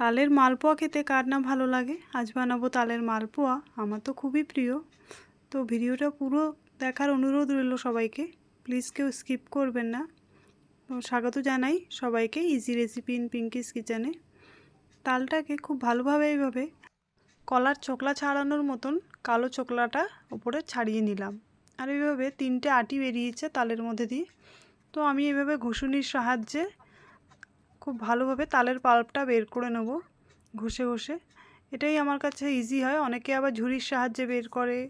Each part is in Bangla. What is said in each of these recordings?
তালের মালপোয়া খেতে কার না ভালো লাগে? আজ বানাবো তালের মালপোয়া, আমার তো খুবই প্রিয়। তো ভিডিওটা পুরো দেখার অনুরোধ রইল সবাইকে। প্লিজ কেউ স্কিপ করবেন না। স্বাগত জানাই সবাইকে ইজি রেসিপি ইন পিঙ্কিস কিচেনে তালটাকে খুব ভালোভাবে এইভাবে কলার চোকলা ছাড়ানোর মতন কালো চোকলাটা ওপরে ছাড়িয়ে নিলাম। আর এইভাবে তিনটে আটি বেরিয়েছে তালের মধ্যে দিয়ে। তো আমি এইভাবে ঘুষুনির সাহায্যে খুব ভালোভাবে তালের পাল্পটা বের করে নেব ঘষে ঘষে। এটাই আমার কাছে ইজি হয়। অনেকে আবার ঝুড়ির সাহায্যে বের করে।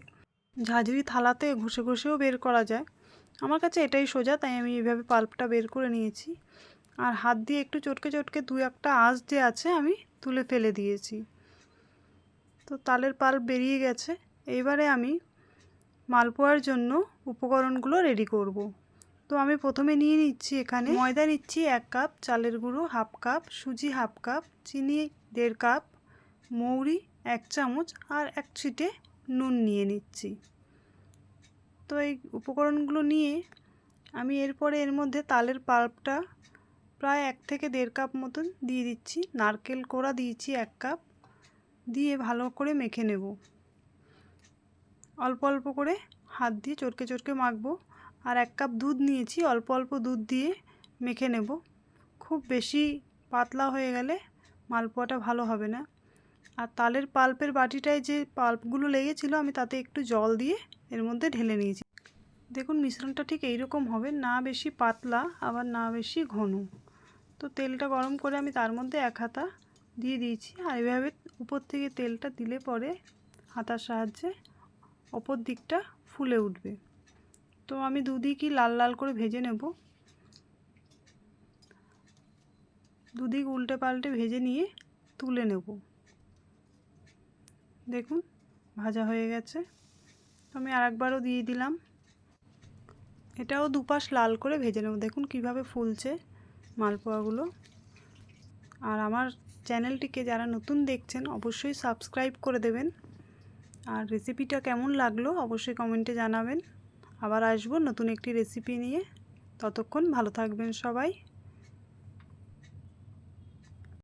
ঝাঁঝরি থালাতে ঘষে ঘষেও বের করা যায়। আমার কাছে এটাই সোজা, তাই আমি এইভাবে পাল্পটা বের করে নিয়েছি। আর হাত দিয়ে একটু চটকে চটকে দু একটা আঁশ যে আছে, আমি তুলে ফেলে দিয়েছি। তো তালের পাল্প বেরিয়ে গেছে। এইবারে আমি মালপোয়ার জন্য উপকরণগুলো রেডি করব। তো আমি প্রথমে নিয়ে নিচ্ছি এখানে ময়দা নিচ্ছি এক কাপ, চালের গুঁড়ো হাফ কাপ, সুজি হাফ কাপ, চিনি দেড় কাপ, মৌরি এক চামচ আর এক ছিটে নুন নিয়ে নিচ্ছি। তো এই উপকরণগুলো নিয়ে আমি এরপরে এর মধ্যে তালের পাল্পটা প্রায় এক থেকে দেড় কাপ মতন দিয়ে দিচ্ছি। নারকেল কোড়া দিয়েছি এক কাপ, দিয়ে ভালো করে মেখে নেব। অল্প অল্প করে হাত দিয়ে চটকে চটকে মাখবো। আর এক কাপ দুধ নিয়েছি, অল্প অল্প দুধ দিয়ে মেখে নেব। খুব বেশি পাতলা হয়ে গেলে মালপোয়াটা ভালো হবে না। আর তালের পাল্পের বাটিটায় যে পাল্পগুলো লেগেছিলো, আমি তাতে একটু জল দিয়ে এর মধ্যে ঢেলে নিয়েছি। দেখুন, মিশ্রণটা ঠিক এইরকম হবে, না বেশি পাতলা, আবার না বেশি ঘন। তো তেলটা গরম করে আমি তার মধ্যে এক হাতা দিয়ে দিয়েছি, আর এভাবে উপর থেকে তেলটা দিলে পরে হাতার সাহায্যে অপর দিকটা ফুলে উঠবে। তো আমি দুদিকই লাল লাল করে ভেজে নেব। দুদিক উল্টে পাল্টে ভেজে নিয়ে তুলে নেব। দেখুন, ভাজা হয়ে গেছে। তো আমি আর একবারও দিয়ে দিলাম। এটাও দুপাশ লাল করে ভেজে নেব। দেখুন কীভাবে ফুলছে মালপোয়াগুলো। আর আমার চ্যানেলটিকে যারা নতুন দেখছেন, অবশ্যই সাবস্ক্রাইব করে দেবেন। আর রেসিপিটা কেমন লাগল, অবশ্যই কমেন্টে জানাবেন। আবার আসব নতুন একটি রেসিপি নিয়ে। ততক্ষণ ভালো থাকবেন সবাই।